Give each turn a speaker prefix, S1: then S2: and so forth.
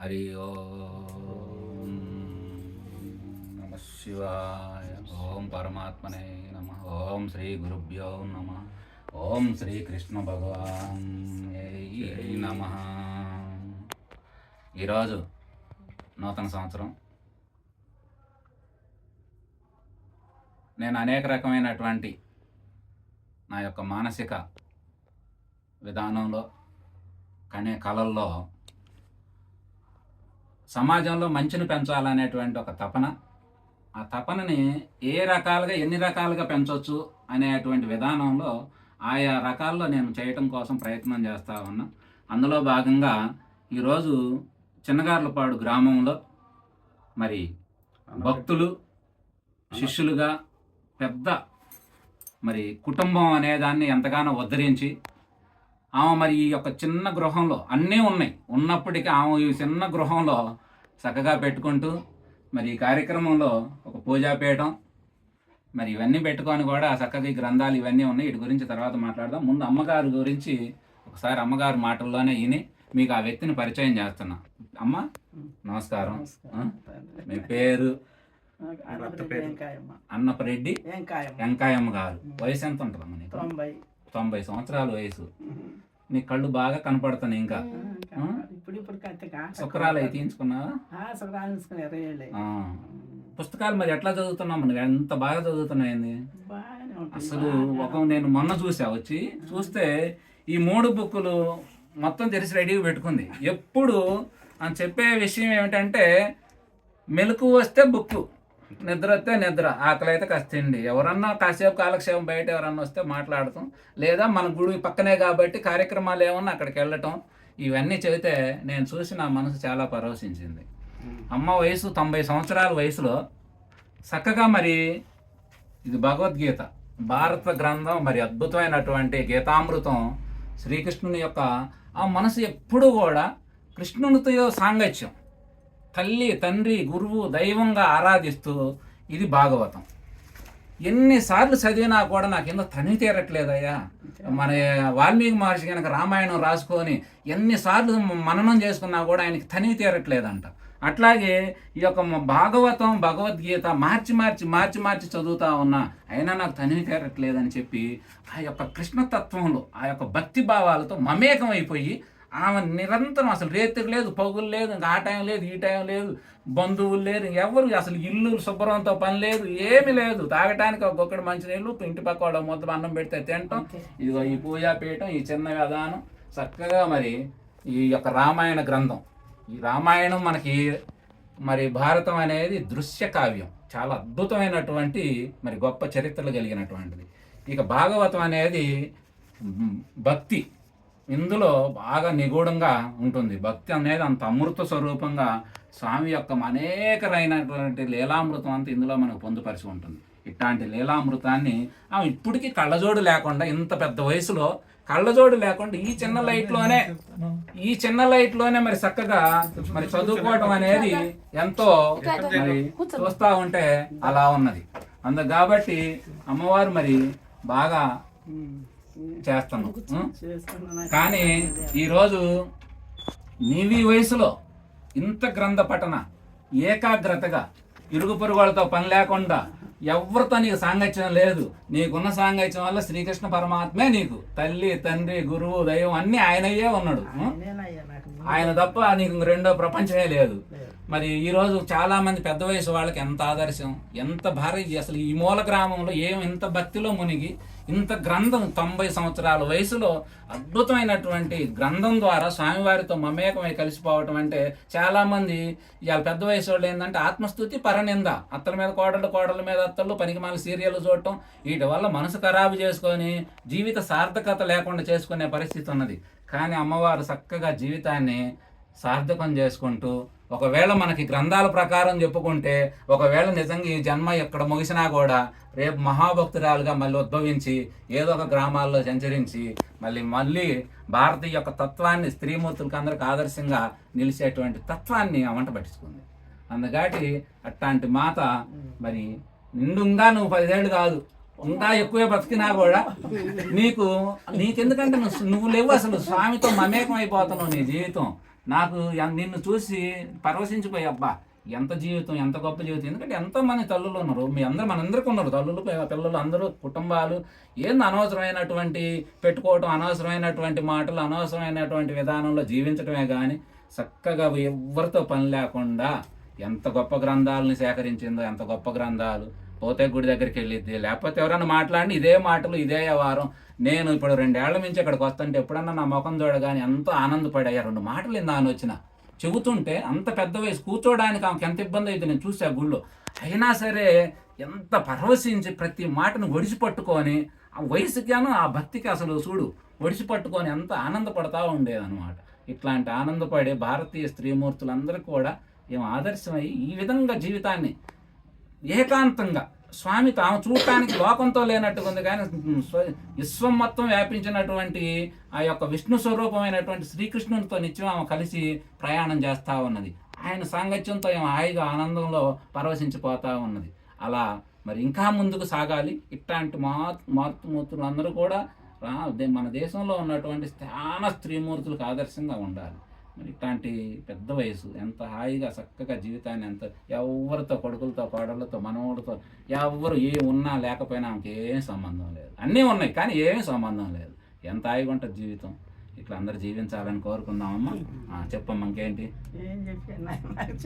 S1: హరి ఓం నమ శివాయ. ఓం పరమాత్మనే నమ. ఓం శ్రీ గురుభ్యో నమ. ఓం శ్రీ కృష్ణ భగవాన్ నమ. ఈరోజు నూతన సంవత్సరం. నేను అనేక రకమైనటువంటి నా యొక్క మానసిక విధానంలో కనే కళల్లో సమాజంలో మంచిని పెంచాలనేటువంటి ఒక తపన. ఆ తపనని ఏ రకాలుగా ఎన్ని రకాలుగా పెంచవచ్చు అనేటువంటి విధానంలో ఆయా రకాల్లో నేను చేయటం కోసం ప్రయత్నం చేస్తా ఉన్నా. అందులో భాగంగా ఈరోజు చిన్నగార్లపాడు గ్రామంలో మరి భక్తులు శిష్యులుగా పెద్ద మరి కుటుంబం అనే దాన్ని ఎంతగానో ఉద్ధరించి ఆమె మరి ఈ యొక్క చిన్న గృహంలో అన్నీ ఉన్నాయి. ఉన్నప్పటికీ ఆమె ఈ చిన్న గృహంలో చక్కగా పెట్టుకుంటూ మరి ఈ కార్యక్రమంలో ఒక పూజాపీఠం మరి ఇవన్నీ పెట్టుకొని కూడా చక్కగా ఈ గ్రంథాలు ఇవన్నీ ఉన్నాయి. వీటి గురించి తర్వాత మాట్లాడదాం. ముందు అమ్మగారి గురించి ఒకసారి అమ్మగారి మాటల్లోనే విని మీకు ఆ వ్యక్తిని పరిచయం చేస్తున్నా. అమ్మ నమస్కారం? మీ పేరు? అన్నపరెడ్డి
S2: వెంకాయమ్మ
S1: గారు. వయసు ఎంత నీకు?
S2: తొంభై.
S1: తొంభై సంవత్సరాల వయసు. నీ కళ్ళు బాగా కనపడుతున్నాయి ఇంకా.
S2: ఇప్పుడు
S1: శుక్రాలు అవి తీయించుకున్నావా. పుస్తకాలు మరి ఎట్లా చదువుతున్నావు నువ్వు ఎంత బాగా
S2: ఉంటుంది
S1: అసలు ఒక నేను మొన్న చూసా వచ్చి చూస్తే ఈ మూడు బుక్కులు మొత్తం తెరిచి రెడీగా పెట్టుకుంది. ఎప్పుడు అని చెప్పే విషయం ఏమిటంటే మెలకు వస్తే బుక్కు. నిద్ర వస్తే నిద్ర ఆకలి అయితే కాస్త తిండి ఎవరన్నా కాసేపు కాలక్షేపం బయట ఎవరన్నా వస్తే మాట్లాడటం లేదా మన గుడి పక్కనే కాబట్టి కార్యక్రమాలు ఏమన్నా అక్కడికి వెళ్ళటం ఇవన్నీ చెబితే నేను చూసి నా మనసు చాలా పరవశించింది అమ్మ వయసు తొంభై సంవత్సరాల వయసులో చక్కగా మరి ఇది భగవద్గీత భారత గ్రంథం మరి అద్భుతమైనటువంటి గీతామృతం శ్రీకృష్ణుని యొక్క ఆ మనసు ఎప్పుడూ కూడా కృష్ణునితో సాంగత్యం. తల్లి తండ్రి గురువు దైవంగా ఆరాధిస్తూ ఇది భాగవతం. ఎన్నిసార్లు చదివినా కూడా నాకు ఎందుకు తని తీరట్లేదయ్యా. మన వాల్మీకి మహర్షి కనుక రామాయణం రాసుకొని ఎన్నిసార్లు మననం చేసుకున్నా కూడా ఆయనకి తని తీరట్లేదంట. అట్లాగే ఈ యొక్క భాగవతం భగవద్గీత మార్చి మార్చి మార్చి మార్చి చదువుతా ఉన్నా అయినా నాకు తనివి తీరట్లేదని చెప్పి ఆ యొక్క కృష్ణతత్వంలో ఆ యొక్క భక్తి భావాలతో మమేకం అయిపోయి ఆమె నిరంతరం అసలు రేతులు లేదు పగులు లేదు ఇంకా ఆ టైం లేదు ఈ టైం లేదు బంధువులు లేరు ఎవరు అసలు ఇల్లు శుభ్రంతో పని లేదు ఏమీ లేదు. తాగటానికి ఒక్కొక్కటి మంచినీళ్ళు ఇంటి పక్క వాళ్ళ మొత్తం అన్నం పెడితే తింటాం. ఇదిగో ఈ పూజాపీఠం ఈ చిన్న విధానం చక్కగా మరి ఈ యొక్క రామాయణ గ్రంథం. ఈ రామాయణం మనకి మరి భారతం అనేది దృశ్య కావ్యం. చాలా అద్భుతమైనటువంటి మరి గొప్ప చరిత్రలు కలిగినటువంటిది. ఇక భాగవతం అనేది భక్తి. ఇందులో బాగా నిగూఢంగా ఉంటుంది. భక్తి అనేది అంత అమృత స్వరూపంగా స్వామి యొక్క అనేకరైనటువంటి లీలామృతం అంతా ఇందులో మనకు పొందుపరిచి ఉంటుంది. ఇట్లాంటి లీలామృతాన్ని ఆమె ఇప్పటికీ కళ్ళజోడు లేకుండా ఇంత పెద్ద వయసులో కళ్ళజోడు లేకుండా ఈ చిన్న లైట్లోనే ఈ చిన్న లైట్లోనే మరి చక్కగా మరి చదువుకోవటం అనేది ఎంతో మరి చూస్తూ ఉంటే అలా ఉన్నది. అందు కాబట్టి అమ్మవారు మరి బాగా చేస్తాను. కానీ ఈరోజు నీవి వయసులో ఇంత గ్రంథ పఠన ఏకాగ్రతగా ఇరుగు పొరుగులతో పని లేకుండా ఎవరితో నీకు సాంగత్యం లేదు. నీకున్న సాంగత్యం వల్ల శ్రీకృష్ణ పరమాత్మే నీకు. తల్లి తండ్రి గురువు దైవం అన్నీ ఆయనయ్యే ఉన్నాడు. ఆయన తప్ప నీకు రెండో ప్రపంచమే లేదు. మరి ఈరోజు చాలామంది పెద్ద వయసు వాళ్ళకి ఎంత ఆదర్శం ఎంత భారీ అసలు ఈ మూల గ్రామంలో ఏం ఇంత భక్తిలో మునిగి ఇంత గ్రంథం తొంభై సంవత్సరాల వయసులో అద్భుతమైనటువంటి గ్రంథం ద్వారా స్వామివారితో మమేకమై కలిసిపోవటం అంటే చాలామంది ఇవాళ పెద్ద వయసు వాళ్ళు ఏంటంటే ఆత్మస్థుతి పరనింద. అత్తల మీద కోడళ్ళు కోడళ్ళ మీద అత్తలు పనికిమాల సీరియల్ చూడటం వీటి వల్ల మనసు ఖరాబు చేసుకొని జీవిత సార్థకత లేకుండా చేసుకునే పరిస్థితి ఉన్నది. కానీ అమ్మవారు చక్కగా జీవితాన్ని సార్థకం చేసుకుంటూ ఒకవేళ మనకి గ్రంథాల ప్రకారం చెప్పుకుంటే ఒకవేళ నిజంగా ఈ జన్మ ఎక్కడ ముగిసినా కూడా రేపు మహాభక్తురాలుగా మళ్ళీ ఉద్భవించి ఏదో ఒక గ్రామాల్లో సంచరించి మళ్ళీ మళ్ళీ భారతీయ యొక్క తత్వాన్ని స్త్రీమూర్తులకు అందరికి ఆదర్శంగా నిలిచేటువంటి తత్వాన్ని అమంట వంట పట్టించుకుంది. అందుకాటి అట్లాంటి మాత మరి నిండుంగా నువ్వు పదిహేళ్ళు కాదు ఇంకా ఎక్కువే బతికినా కూడా నీకు నీకెందుకంటే నువ్వు నువ్వు లేవు అసలు. స్వామితో మమేకం అయిపోతున్నావు నీ జీవితం. నాకు నిన్ను చూసి పరవశించిపోయి అబ్బా ఎంత జీవితం ఎంత గొప్ప జీవితం. ఎందుకంటే ఎంతో మంది తల్లులు ఉన్నారు. మీ అందరూ మనందరికీ ఉన్నారు. తల్లులు పిల్లలు అందరూ కుటుంబాలు. ఏంది అనవసరమైనటువంటి పెట్టుకోవటం అనవసరమైనటువంటి మాటలు అనవసరమైనటువంటి విధానంలో జీవించటమే కానీ చక్కగా ఎవరితో పని లేకుండా ఎంత గొప్ప గ్రంథాలను సేకరించిందో ఎంత గొప్ప గ్రంథాలు పోతే గుడి దగ్గరికి వెళ్ళిద్ది. లేకపోతే ఎవరైనా మాట్లాడి ఇదే మాటలు ఇదే వారం నేను ఇప్పుడు రెండేళ్ళ నుంచి ఇక్కడికి వస్తుంటే ఎప్పుడన్నా నా ముఖం చూడగానే ఎంతో ఆనందపడయ్యా. రెండు మాటలు ఇందాని వచ్చిన. చెబుతుంటే అంత పెద్ద వయసు కూర్చోడానికి ఆమెకి ఎంత ఇబ్బంది అయితే నేను చూసా గుళ్ళో. అయినా సరే ఎంత పరవశించి ప్రతి మాటను ఒడిసిపట్టుకొని ఆ వయసుగాను ఆ భక్తికి అసలు చూడు ఒడిసిపట్టుకొని ఎంత ఆనందపడతా ఉండేదన్నమాట. ఇట్లాంటి ఆనందపడే భారతీయ స్త్రీమూర్తులందరూ కూడా ఏం ఆదర్శమై ఈ విధంగా జీవితాన్ని ఏకాంతంగా స్వామి తాము చూడటానికి లోకంతో లేనట్టుగా ఉంది కానీ విశ్వం మొత్తం వ్యాపించినటువంటి ఆ యొక్క విష్ణు స్వరూపమైనటువంటి శ్రీకృష్ణునితో నిత్యం ఆమె కలిసి ప్రయాణం చేస్తూ ఉన్నది. ఆయన సాంగత్యంతో ఆమె హాయిగా ఆనందంలో పరవశించిపోతూ ఉన్నది. అలా మరి ఇంకా ముందుకు సాగాలి. ఇట్లాంటి మా మాతృమూర్తులు అందరూ కూడా రా- దే- మన దేశంలో ఉన్నటువంటి చాలా స్త్రీమూర్తులకు ఆదర్శంగా ఉండాలి. మరి ఇట్లాంటి పెద్ద వయసు ఎంత హాయిగా చక్కగా జీవితాన్ని ఎంత ఎవరితో కొడుకులతో కోడళ్ళతో మనవులతో ఎవరు ఏ ఉన్నా లేకపోయినా ఆమెకి ఏం సంబంధం లేదు. అన్నీ ఉన్నాయి కానీ ఏమీ సంబంధం లేదు. ఎంత హాయిగా ఉంటుంది జీవితం? ఇట్లా అందరు జీవించాలని కోరుకుందామమ్మా. చెప్పమ్మా ఇంకేంటి?
S2: ఏం